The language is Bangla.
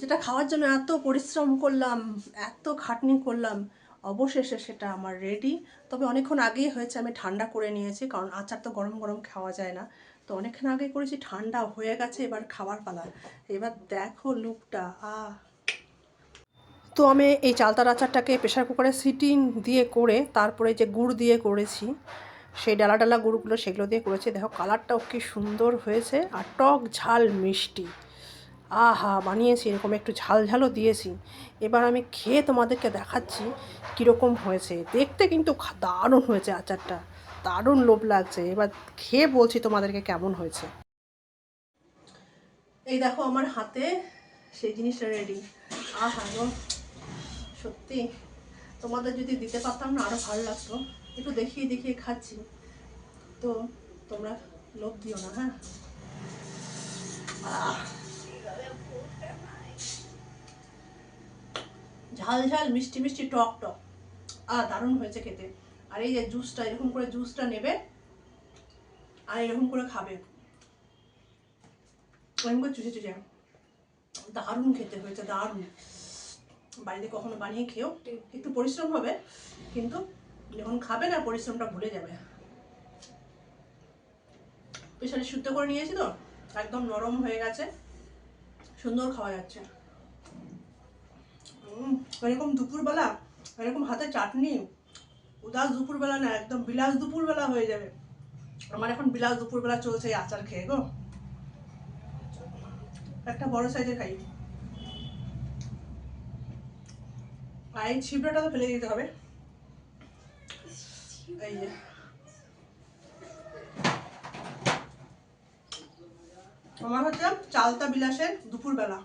যেটা খাওয়ার জন্য এত পরিশ্রম করলাম, এত খাটনি করলাম, অবশেষে সেটা আমার রেডি তবে অনেকক্ষণ আগেই হয়েছে, আমি ঠান্ডা করে নিয়েছি, কারণ আচার তো গরম গরম খাওয়া যায় না। তো অনেকক্ষণ আগে করেছি, ঠান্ডা হয়ে গেছে, এবার খাবার পালা। এবার দেখো লুকটা, আহ! তো আমি এই চালতার আচারটাকে প্রেশার কুকারে সিটি দিয়ে করে, তারপরে যে গুড় দিয়ে করেছি, সেই ডালা ডালা গুড়গুলো সেগুলো দিয়ে করেছি। দেখো কালারটাও কি সুন্দর হয়েছে, আর টক ঝাল মিষ্টি। আহা, বানিয়েছি, এরকম একটু ঝাল ঝালও দিয়েছি। এবার আমি খেয়ে তোমাদেরকে দেখাচ্ছি কীরকম হয়েছে। দেখতে কিন্তু দারুণ হয়েছে আচারটা। দারুণ লোভ লাগছে। এবার খেয়ে বলছি তোমাদেরকে কেমন হয়েছে। এই দেখো আমার হাতে সেই জিনিসটা রেডি আহা গো, সত্যি। তোমাদের যদি দিতে পারতাম না আরও ভালো লাগতো। একটু দেখিয়ে দেখিয়ে খাচ্ছি। তো তোমরা লোভ দিও না হ্যাঁ? আহ। ঝাল ঝাল, মিষ্টি মিষ্টি, টক টক। আর দারুণ হয়েছে খেতে। আর এই যে জুসটা এরকম করে জুসটা নেবে, আর এরকম করে খাবে। এরকম করে চুষে চুষে। দারুণ খেতে হয়েছে, দারুণ। বাড়িতে কখনো বানিয়ে খেয়েও একটু পরিশ্রম হবে, কিন্তু যখন খাবে না, পরিশ্রমটা ভুলে যাবে। প্রেশারে শুদ্ধ করে নিয়েছি তো, একদম নরম হয়ে গেছে, সুন্দর খাওয়া যাচ্ছে। এরকম দুপুরবেলা, এরকম হাতে চাটনি, উদাস দুপুরবেলা না, একদম বিলাস দুপুরবেলা হয়ে যাবে। আমার এখন বিলাস দুপুরবেলা চলছে আচার খেয়ে, গো। একটা বড় সাইজের খাই। আর এই ছিবড়াটা তো ফেলে দিতে হবে। এই যে। আমার হচ্ছে চালতা বিলাসের দুপুরবেলা।